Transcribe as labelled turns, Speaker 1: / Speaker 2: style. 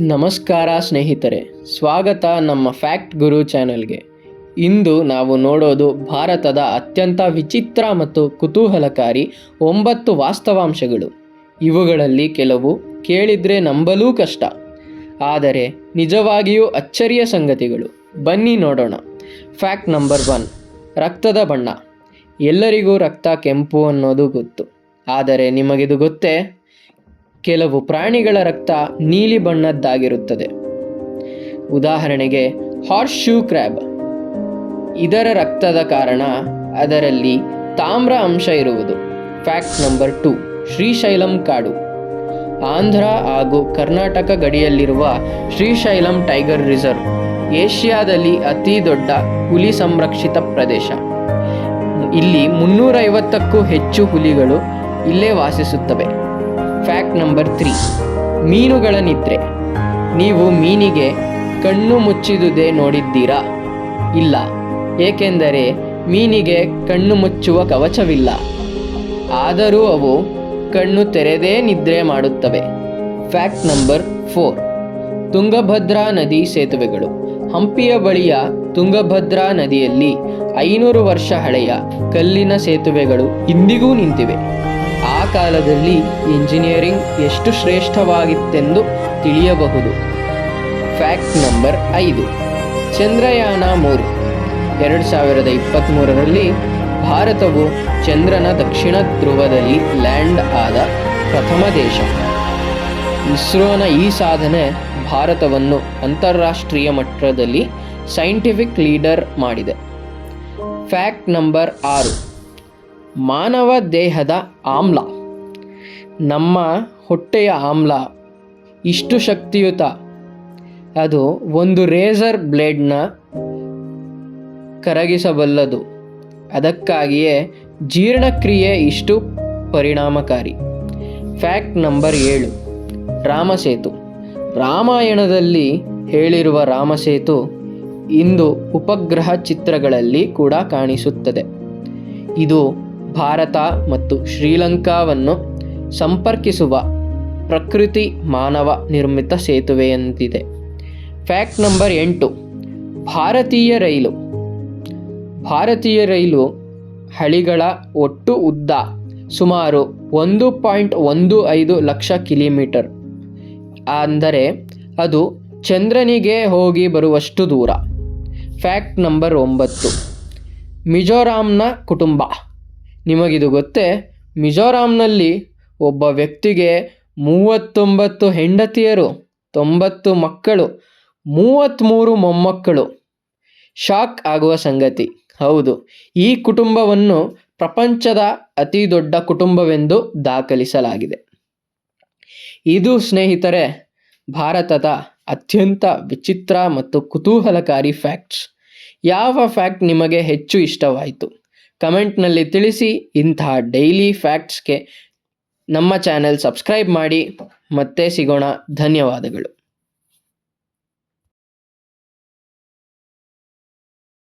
Speaker 1: ನಮಸ್ಕಾರ ಸ್ನೇಹಿತರೆ, ಸ್ವಾಗತ ನಮ್ಮ ಫ್ಯಾಕ್ಟ್ ಗುರು ಚಾನೆಲ್ಗೆ. ಇಂದು ನಾವು ನೋಡೋದು ಭಾರತದ ಅತ್ಯಂತ ವಿಚಿತ್ರ ಮತ್ತು ಕುತೂಹಲಕಾರಿ ಒಂಬತ್ತು ವಾಸ್ತವಾಂಶಗಳು. ಇವುಗಳಲ್ಲಿ ಕೆಲವು ಕೇಳಿದ್ರೆ ನಂಬಲೂ ಕಷ್ಟ. ಆದರೆ ನಿಜವಾಗಿಯೂ ಅಚ್ಚರಿಯ ಸಂಗತಿಗಳು. ಬನ್ನಿ ನೋಡೋಣ. ಫ್ಯಾಕ್ಟ್ ನಂಬರ್ ಒನ್, ರಕ್ತದ ಬಣ್ಣ. ಎಲ್ಲರಿಗೂ ರಕ್ತ ಕೆಂಪು ಅನ್ನೋದು ಗೊತ್ತು. ಆದರೆ ನಿಮಗಿದು ಗೊತ್ತೇ? ಕೆಲವು ಪ್ರಾಣಿಗಳ ರಕ್ತ ನೀಲಿ ಬಣ್ಣದ್ದಾಗಿರುತ್ತದೆ. ಉದಾಹರಣೆಗೆ ಹಾರ್ಸ್ ಶೂ ಕ್ರ್ಯಾಬ್ ಇದರ ರಕ್ತದ ಕಾರಣ ಅದರಲ್ಲಿ ತಾಮ್ರ ಅಂಶ ಇರುವುದು. ಫ್ಯಾಕ್ಟ್ ನಂಬರ್ ಟು ಶ್ರೀಶೈಲಂ ಕಾಡು. ಆಂಧ್ರ ಹಾಗೂ ಕರ್ನಾಟಕ ಗಡಿಯಲ್ಲಿರುವ ಶ್ರೀಶೈಲಂ ಟೈಗರ್ ರಿಸರ್ವ್ ಏಷ್ಯಾದಲ್ಲಿ ಅತಿ ದೊಡ್ಡ ಹುಲಿ ಸಂರಕ್ಷಿತ ಪ್ರದೇಶ. ಇಲ್ಲಿ ಮುನ್ನೂರೈವತ್ತಕ್ಕೂ ಹೆಚ್ಚು ಹುಲಿಗಳು ಇಲ್ಲೇ ವಾಸಿಸುತ್ತವೆ. ಫ್ಯಾಕ್ಟ್ ನಂಬರ್ ತ್ರೀ ಮೀನುಗಳ ನಿದ್ರೆ. ನೀವು ಮೀನಿಗೆ ಕಣ್ಣು ಮುಚ್ಚಿದುದೇ ನೋಡಿದ್ದೀರಾ? ಇಲ್ಲ. ಏಕೆಂದರೆ ಮೀನಿಗೆ ಕಣ್ಣು ಮುಚ್ಚುವ ಕವಚವಿಲ್ಲ. ಆದರೂ ಅವು ಕಣ್ಣು ತೆರೆದೇ ನಿದ್ರೆ ಮಾಡುತ್ತವೆ. ಫ್ಯಾಕ್ಟ್ ನಂಬರ್ ಫೋರ್ ತುಂಗಭದ್ರಾ ನದಿ ಸೇತುವೆಗಳು. ಹಂಪಿಯ ಬಳಿಯ ತುಂಗಭದ್ರಾ ನದಿಯಲ್ಲಿ ಐನೂರು ವರ್ಷ ಹಳೆಯ ಕಲ್ಲಿನ ಸೇತುವೆಗಳು ಇಂದಿಗೂ ನಿಂತಿವೆ. ಕಾಲದಲ್ಲಿ ಇಂಜಿನಿಯರಿಂಗ್ ಎಷ್ಟು ಶ್ರೇಷ್ಠವಾಗಿತ್ತೆಂದು ತಿಳಿಯಬಹುದು. ಫ್ಯಾಕ್ಟ್ ನಂಬರ್ ಐದು. ಚಂದ್ರಯಾನ ಮೂರು. ಎರಡು ಸಾವಿರದ ಇಪ್ಪತ್ತ್ಮೂರರಲ್ಲಿ ಭಾರತವು ಚಂದ್ರನ ದಕ್ಷಿಣ ಧ್ರುವದಲ್ಲಿ ಲ್ಯಾಂಡ್ ಆದ ಪ್ರಥಮ ದೇಶ. ಇಸ್ರೋನ ಈ ಸಾಧನೆ ಭಾರತವನ್ನು ಅಂತಾರಾಷ್ಟ್ರೀಯ ಮಟ್ಟದಲ್ಲಿ ಸೈಂಟಿಫಿಕ್ ಲೀಡರ್ ಮಾಡಿದೆ. ಫ್ಯಾಕ್ಟ್ ನಂಬರ್ ಆರು. ಮಾನವ ದೇಹದ ಆಮ್ಲ. ನಮ್ಮ ಹೊಟ್ಟೆಯ ಆಮ್ಲ, ಇಷ್ಟು ಶಕ್ತಿಯುತ. ಅದು ಒಂದು ರೇಸರ್ ಬ್ಲೇಡ್ನ ಕರಗಿಸಬಲ್ಲದು. ಅದಕ್ಕಾಗಿಯೇ ಜೀರ್ಣಕ್ರಿಯೆ ಇಷ್ಟು ಪರಿಣಾಮಕಾರಿ. ಫ್ಯಾಕ್ಟ್ ನಂಬರ್ ಏಳು, ರಾಮಸೇತು. ರಾಮಾಯಣದಲ್ಲಿ ಹೇಳಿರುವ ರಾಮಸೇತು ಇಂದು ಉಪಗ್ರಹ ಚಿತ್ರಗಳಲ್ಲಿ ಕೂಡ ಕಾಣಿಸುತ್ತದೆ. ಇದು ಭಾರತ ಮತ್ತು ಶ್ರೀಲಂಕಾವನ್ನು ಸಂಪರ್ಕಿಸುವ ಪ್ರಕೃತಿ ಮಾನವ ನಿರ್ಮಿತ ಸೇತುವೆಯಂತಿದೆ. ಫ್ಯಾಕ್ಟ್ ನಂಬರ್ ಎಂಟು. ಭಾರತೀಯ ರೈಲು. ಭಾರತೀಯ ರೈಲು ಹಳಿಗಳ ಒಟ್ಟು ಉದ್ದ ಸುಮಾರು ಒಂದು ಪಾಯಿಂಟ್ ಒಂದು ಐದು ಲಕ್ಷ ಕಿಲೋಮೀಟರ್. ಅಂದರೆ ಅದು ಚಂದ್ರನಿಗೆ ಹೋಗಿ ಬರುವಷ್ಟು ದೂರ. ಫ್ಯಾಕ್ಟ್ ನಂಬರ್ ಒಂಬತ್ತು. ಮಿಜೋರಾಂನ ಕುಟುಂಬ. ನಿಮಗಿದು ಗೊತ್ತೇ, ಮಿಜೋರಾಂನಲ್ಲಿ ಒಬ್ಬ ವ್ಯಕ್ತಿಗೆ ಮೂವತ್ತೊಂಬತ್ತು ಹೆಂಡತಿಯರು, ತೊಂಬತ್ತು ಮಕ್ಕಳು ಮೂವತ್ತ್ಮೂರು ಮೊಮ್ಮಕ್ಕಳು. ಶಾಕ್ ಆಗುವ ಸಂಗತಿ. ಹೌದು, ಈ ಕುಟುಂಬವನ್ನು ಪ್ರಪಂಚದ ಅತಿ ದೊಡ್ಡ ಕುಟುಂಬವೆಂದು ದಾಖಲಿಸಲಾಗಿದೆ. ಇದು ಸ್ನೇಹಿತರೆ, ಭಾರತದ ಅತ್ಯಂತ ವಿಚಿತ್ರ ಮತ್ತು ಕುತೂಹಲಕಾರಿ ಫ್ಯಾಕ್ಟ್ಸ್. ಯಾವ ಫ್ಯಾಕ್ಟ್ ನಿಮಗೆ ಹೆಚ್ಚು ಇಷ್ಟವಾಯಿತು? ಕಮೆಂಟ್ನಲ್ಲಿ ತಿಳಿಸಿ ಇಂತಹ ಡೈಲಿ ಫ್ಯಾಕ್ಟ್ಸ್ಗೆ ನಮ್ಮ ಚಾನೆಲ್ ಸಬ್ಸ್ಕ್ರೈಬ್ ಮಾಡಿ ಮತ್ತೆ ಸಿಗೋಣ. ಧನ್ಯವಾದಗಳು.